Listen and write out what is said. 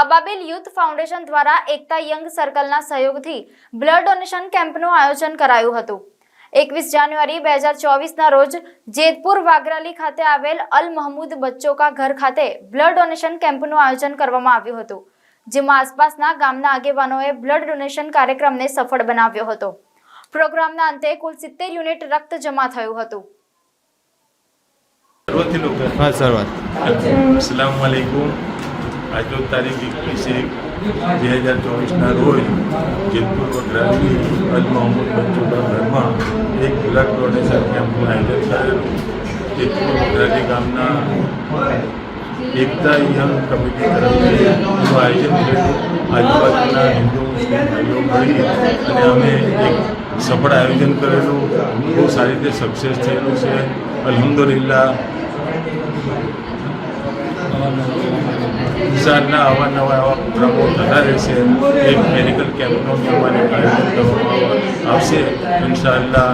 અબાબેલ youth foundation દ્વારા એકતા young સર્કલના સહયોગથી blood donation કેમ્પનું આયોજન કરાયું હતું એકવીસ જાન્યુઆરી બે હજાર ચોવીસના રોજ જેતપુર વાગરાલી ખાતે આવેલ અલ મહમૂદ બચ્ચો કા ઘર ખાતે બ્લડ ડોનેશન કેમ્પનું આયોજન કરવામાં આવ્યું હતું જેમાં આસપાસના ગામના આગેવાનોએ બ્લડ ડોનેશન કાર્યક્રમને સફળ બનાવ્યો હતો પ્રોગ્રામના અંતે કુલ સિત્તેર યુનિટ રક્ત જમા થયું હતું સલામ આતો તારીખ 26 2024 ના રોજ જે ગ્રામીણ આલમહોત બચુંડા ગ્રામમાં એક બિલાડ કોર્નેશન કેમ્પનું આયોજન જે ગ્રામીણ કામના થઈ એકતા યંગ કમિટી તરફથી આયોજન લેડ આજોજના હિન્દુ સંગઠનો કરીને અમે એક સફળ આયોજન કરેલું બહુ સારી જે સક્સેસ છે અલહમદુલિલ્લા વલસાડના અવારનવાર આવા ભ્રમો થતા રહેશે એ મેડિકલ કેમ્પનો અમારે આવશે ઇન્શાલ્લાહ